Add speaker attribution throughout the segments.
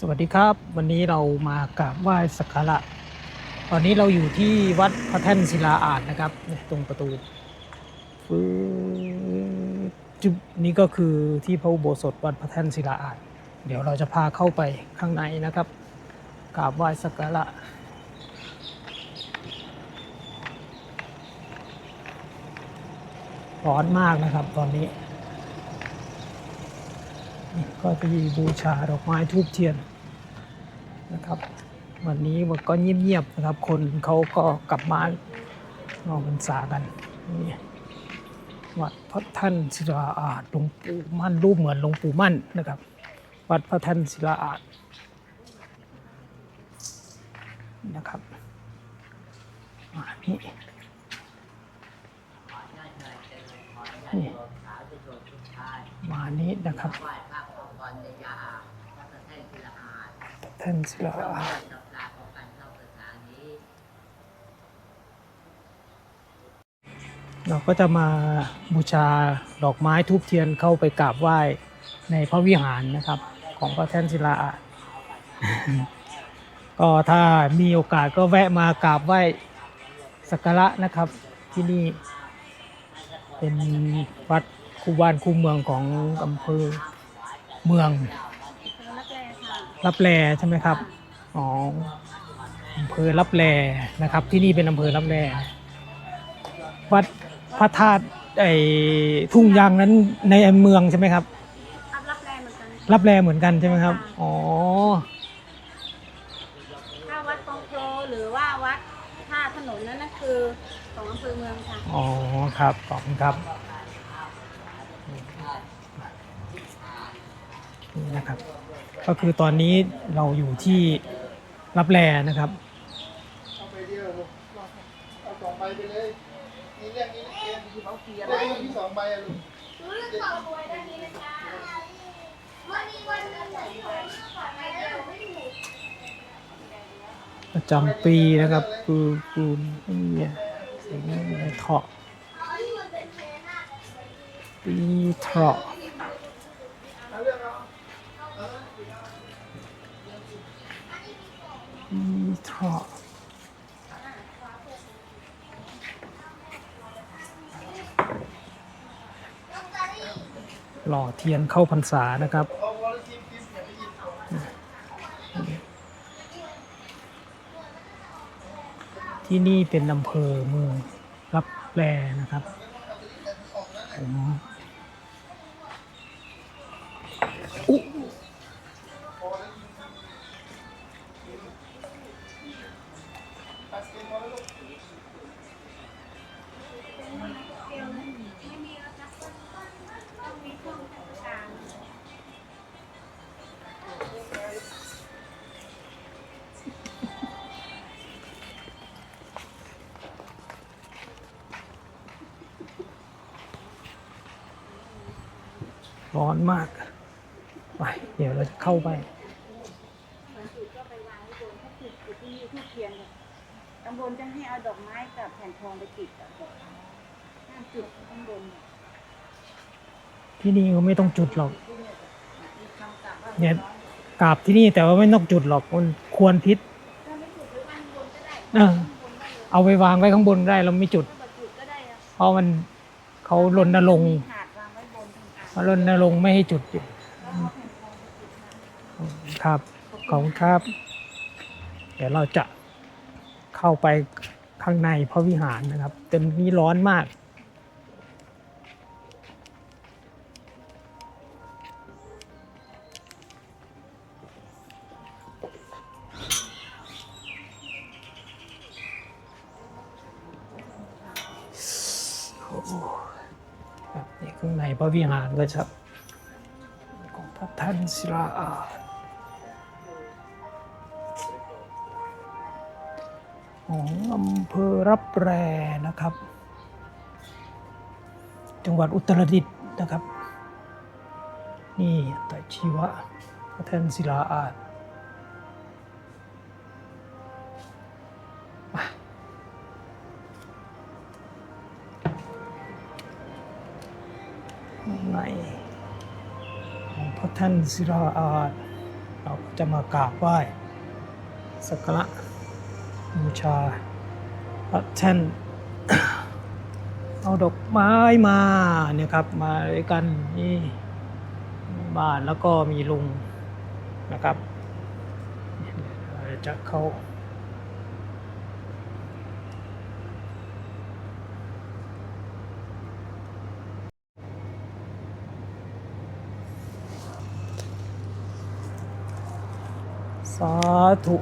Speaker 1: สวัสดีครับ วันนี้เรามากราบไหว้สักการะตอนนี้เราอยู่ที่วัดพระแท่นศิลาอาจนะครับตรงประตูฟืจุบนี่ก็คือที่พระอุโบสถวัดพระแท่นศิลาอาจเดี๋ยวเราจะพาเข้าไปข้างในนะครับกราบไหว้สักการะร้อนมากนะครับตอนนี้ นี่ก็จะมีบูชาดอกไม้ทูบเทียนนะครับ วันนี้มันก็เงียบๆนะครับ คนเขาก็กลับมานอกพรรษากันนี่วัดพระท่านศิลาอาจหลวงปู่มั่นรูปเหมือนหลวงปู่มั่นนะครับ วัดพระท่านศิลาอาจนะครับมานี่นี่มานี้นะครับ
Speaker 2: ไหว้พระขอพรในยาพระแท่นศิลาอา จ
Speaker 1: ท่านศิลา
Speaker 2: เรา
Speaker 1: อ
Speaker 2: เรา
Speaker 1: ก็จะมาบูชาดอกไม้ทูบเทียนเข้าไปกราบไหว้ในพระวิหารนะครับ ของพระแท่นศิลาก็ถ้ามีโอกาสก็แวะมากราบไหว้สักการะนะครับที่นี่เป็นวัดคู่บ้านคู่เมืองของอำเภอเมือง รับแลใช่ไหมครับอ๋ออำเภอรับแลนะครับ ที่นี่เป็นอำเภอรับแลวัดพระธาตุไอ้ทุ่งยางนั้นในเมืองใช่ไหมครับ
Speaker 3: รับแรงเหมือนกัน
Speaker 1: รับแลเหมือนกันใช่ไหมครับอ๋อ
Speaker 3: ถ้าวัดกองโพหรือว่าวัดท่าถนนนั่นนะคือของอำเภอเมืองค่ะ
Speaker 1: อ๋อครับขอบคุณครับ นี่นะครับ ก็คือตอนนี้เราอยู่ที่รับแลนะครับ
Speaker 4: เอาไปเดียวลูกเอาสองใบไปเลยนี่เรื่องนี้เกมเขาเกียร์อะไรที่สองใบอะลูก
Speaker 1: ประจำปีนะครับคือคือเนี่ยสิ่งนี้เถาะปีเถาะ ปีเถาะหล่อเทียนเข้าพรรษานะครับ
Speaker 4: เอาวอลทีมทีมอย่าไปหยิบของ
Speaker 1: ที่นี่เป็นอำเภอเมืองรับแลนะครับผม ร้อนมาก ไป เดี๋ยวเราจะเข้าไป
Speaker 3: จุดก็ไปวางไว้บนถ้าจุดจุดที่มีทูบเทียนเนี่ยตำบลจะให้เอาดอกไม้กับแผ่นทองไปติดอะห้ามจุดข้างบนเนี่ย
Speaker 1: ที่นี่ก็ไม่ต้องจุดหรอก เนี่ยกราบที่นี่แต่ว่าไม่ต้องจุดหรอกมันควรพิษเออเอาไปวางไว้ข้างบนได้เราไม่จุด
Speaker 3: ถ้าจุดก็ได้อะ
Speaker 1: เพราะมันเขารณรง รณรงค์ไม่ให้จุดอยู่ครับของครับ เดี๋ยวเราจะเข้าไปข้างในพระวิหารนะครับเต่นี้ร้อนมาก ระวิหารก็จะของพระท่านศิลาอาของอำเภอรับแรนะครับ จังหวัดอุตรดิตถ์นะครับ นี่แต่ชีวะพระท่านศิลาอาจ ในของพระท่านศิลาอาเราจะมากราบไหว้สักการะบูชาพระท่านเอาดอกไม้มาเนี่ยครับมาด้วยกันนี่บ้านแล้วก็มีลุงนะครับจะเข้า สาธุ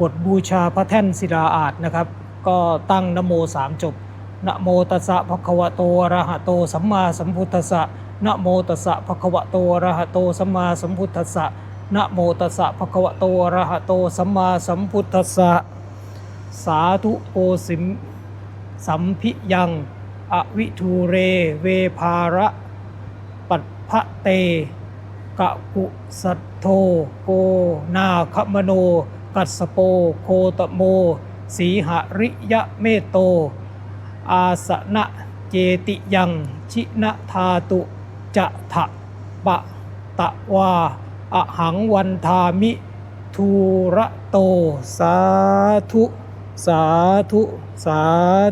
Speaker 1: บทบูชาพระแท่นศิลาอาจนะครับ ก็ตั้งนโมสามจบนะโมตัสสะภะคะวะโตอะระหะโตสัมมาสัมพุทธัสสะนะโมตัสสะภะคะวะโตอะระหะโตสัมมาสัมพุทธัสสะนะโมตัสสะภะคะวะโตอะระหะโตสัมมาสัมพุทธัสสะสาธุโกสิมสัมพิยังอวิทูเรเวภาระปัตพะเต กะกุสัทโธโกนาคมโน กัสโปโคตโม สีหริยะเมโต อาสนะเจติยังชินะทาตุจะทะปะตะวาอหังวันทามิทูระโต สาธุ สาธุ สา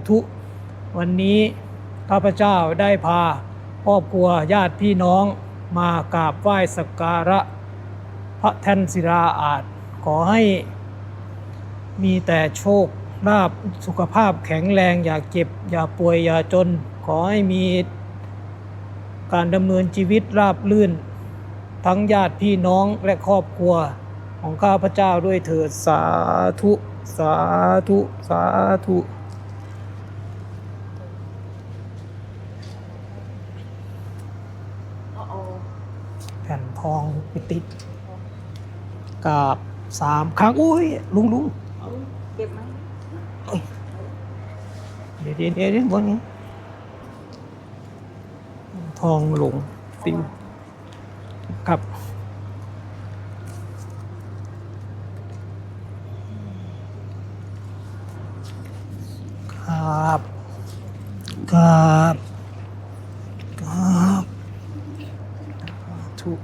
Speaker 1: ธุ วันนี้ข้าพเจ้าได้พาครอบครัวญาติพี่น้อง มากราบไหว้สักการะพระแท่นศิลาอาจ ขอให้มีแต่โชคลาภสุขภาพแข็งแรง อย่าเจ็บ อย่าป่วย อย่าจน ขอให้มีการดำเนินชีวิตราบลื่น ทั้งญาติพี่น้องและครอบครัวของข้าพเจ้าด้วยเถิดสาธุ สาธุ สาธุ
Speaker 3: เอาเอา
Speaker 1: แผ่นทองไป ติดกราบสามครั้งอุ้ยลุงลุง
Speaker 3: เก็บไหม
Speaker 1: เดี๋ยวเดี๋ยวเดี๋ยวเดี๋ยวบนนี้ ทองหลงติวครับครับครับถูก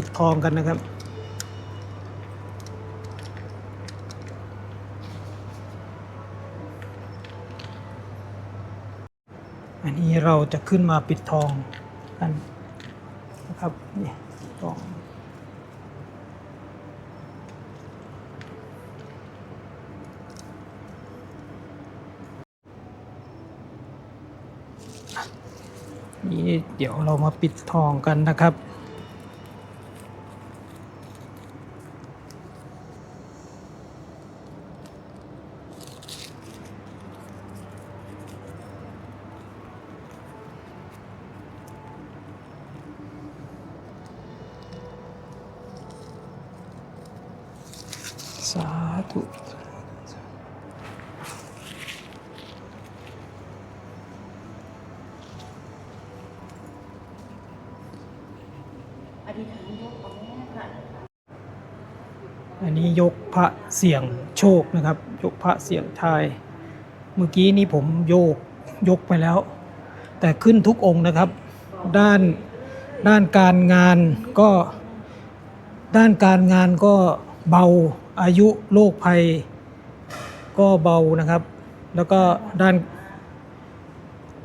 Speaker 1: ปิดทองกันนะครับ อันนี้เราจะขึ้นมาปิดทองกันนะครับนี่ทองนี่เดี๋ยวเรามาปิดทองกันนะครับ สาธุ
Speaker 3: อธิษฐานยกเอาแม่ค่ะ
Speaker 1: อั นี้ยกพระเสี่ยงโชคนะครับ ยกพระเสี่ยงทาย เมื่อกี้นี้ผมโยกยกไปแล้ว แต่ขึ้นทุกองค์นะครับ ด้านด้านการงานก็ ด้านการงานก็เบาอายุโรคภัย ก็เบานะครับ แล้วก็ด้าน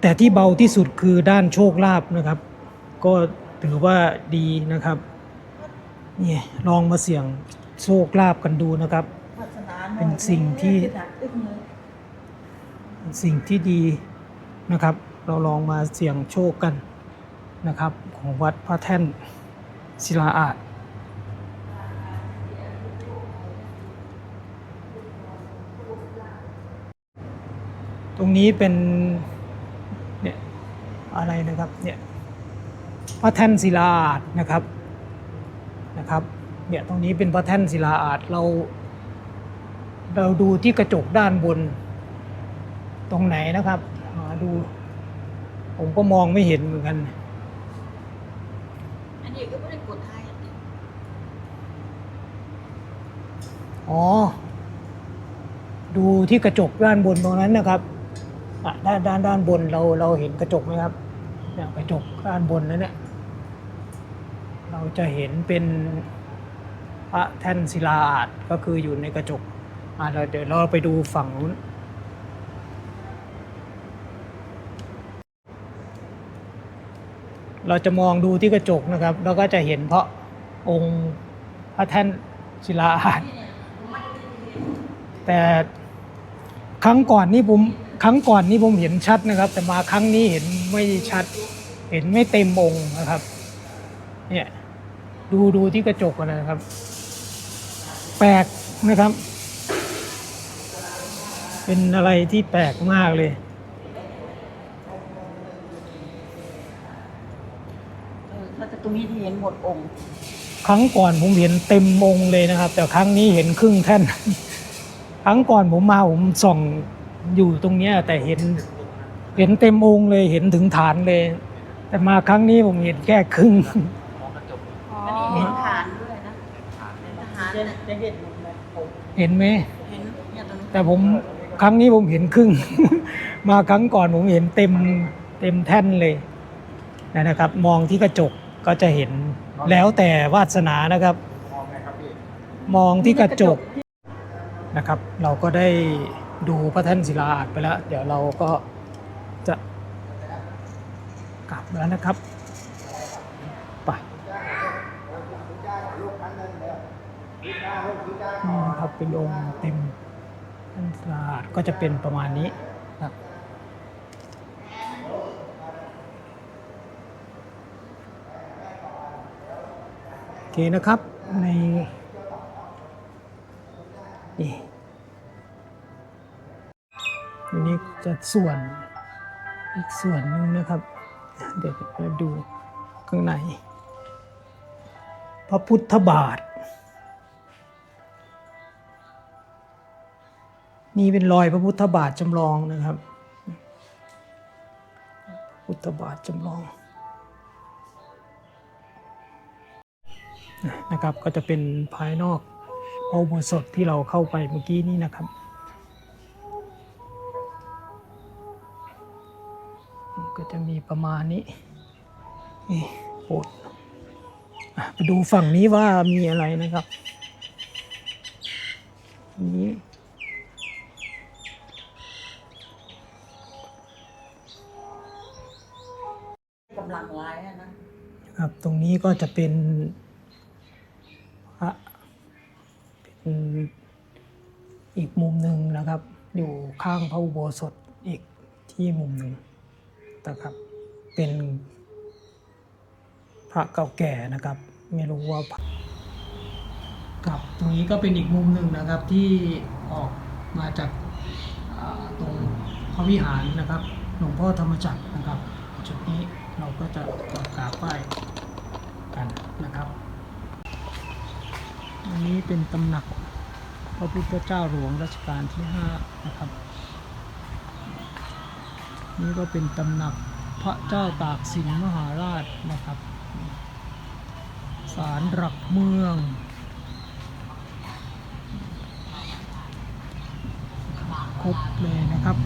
Speaker 1: แต่ที่เบาที่สุดคือด้านโชคลาภนะครับ ก็ถือว่าดีนะครับนี่ลองมาเสี่ยง โชคลาภกันดูนะครับ เป็นสิ่งที่สิ่งที่ดีนะครับ เราลองมาเสี่ยงโชคกันนะครับ ของวัดพระแท่นศิลาอาจตรงนี้เป็นเนี่ยอะไรนะครับเนี่ยพระแท่นศิลาอาจนะครับนะครับ เนี่ยตรงนี้เป็นพระแท่นศิลาอาจเรา เราดูที่กระจกด้านบน ตรงไหนนะครับหาดู ผมก็มองไม่เห็นเหมือนกัน
Speaker 2: อันนี้ก็ไม่ได้กดไทยอะ
Speaker 1: อ๋อ ดูที่กระจกด้านบนตรงนั้นนะครับอะด้านด้านด้านบนเราเราเห็นกระจกไหมครับเนี่ยกระจกด้านบนนั้นเนี่ยเราจะเห็นเป็น พระแท่นศิลาอาจก็คืออยู่ในกระจกอะเราเดี๋ยวเราไปดูฝั่งนู้นเราจะมองดูที่กระจกนะครับแล้วก็จะเห็นเพราะองค์พระแท่นศิลาอาจแต่ครั้งก่อนนี่ผมครั้งก่อนนี่ผมเห็นชัดนะครับ แต่มาครั้งนี้เห็นไม่ชัด เห็นไม่เต็มองค์นะครับ เนี่ยดูดูที่กระจกกันนะครับ ปลกนะครับ เป็นอะไรที่แปลกมากเลย
Speaker 2: เออถ้าจะตรงนี้ที่เห็นหมดองค์
Speaker 1: ครั้งก่อนผมเห็นเต็มองค์เลยนะครับ แต่ครั้งนี้เห็นครึ่งแท่น ครั้งก่อนผมมาผมส่องอยู่ตรงเนี้ยแต่เห็น เห็นเต็มองค์เลยเห็นถึงฐานเลย แต่มาครั้งนี้ผมเห็นแค่ครึ่ง
Speaker 2: อันนี้เห็นฐานด้วยนะ เป็นทหารเนี่ยจะเห็นหมดเลยผม
Speaker 1: เห็นไหม
Speaker 2: เห็นเนี่ยตรงนี้
Speaker 1: แต่ผมครั้งนี้ผมเห็นครึ่ง มาครั้งก่อนผมเห็นเต็มเต็มแท่นเลยนะครับ มองที่กระจกก็จะเห็นแล้วแต่วาสนานะครับ มองที่กระจกนะครับ เราก็ได้ดูพระแท่นศิลาอาจไปแล้ว เดี๋ยวเราก็จะกลับแล้วนะครับไป นี่นะครับเป็นองค์เต็มท่นศิลาอาจก็จะเป็นประมาณนี้ครับโอเคนะครับในนี่อันนี้จะส่วนอีกส่วนหนึ่งนะครับ เดี๋ยวเราดูข้างใน พระพุทธบาท นี่เป็นรอยพระพุทธบาทจำลองนะครับ พุทธบาทจำลองนะครับก็จะเป็นภายนอกพระอุโบสถที่เราเข้าไปเมื่อกี้นี้นะครับ ก็จะมีประมาณนี้นี่โบสถ์ไปดูฝั่งนี้ว่ามีอะไรนะครับนี้
Speaker 2: กำลังร้ายอะนะ
Speaker 1: ครับตรง นี้ก็จะเป็นพระเป็นอีกมุมหนึ่งนะครับ อยู่ข้างพระอุโบสถอีกที่มุมหนึ่งนะครับ เป็นพระเก่าแก่นะครับ ไม่รู้ว่าพระครับตรงนี้ก็เป็นอีกมุมหนึ่งนะครับที่ออกมาจากตรงพระวิหารนะครับหลวงพ่อธรรมจักรนะครับ จุดนี้เราก็จะกราบไหว้กันนะครับ อันนี้เป็นตำหนักพระพุทธเจ้าหลวงรัชกาลที่ห้านะครับ นี่ก็เป็นตำหนักพระเจ้าตากสินมหาราชนะครับศาลหลักเมืองครบเลยนะครับ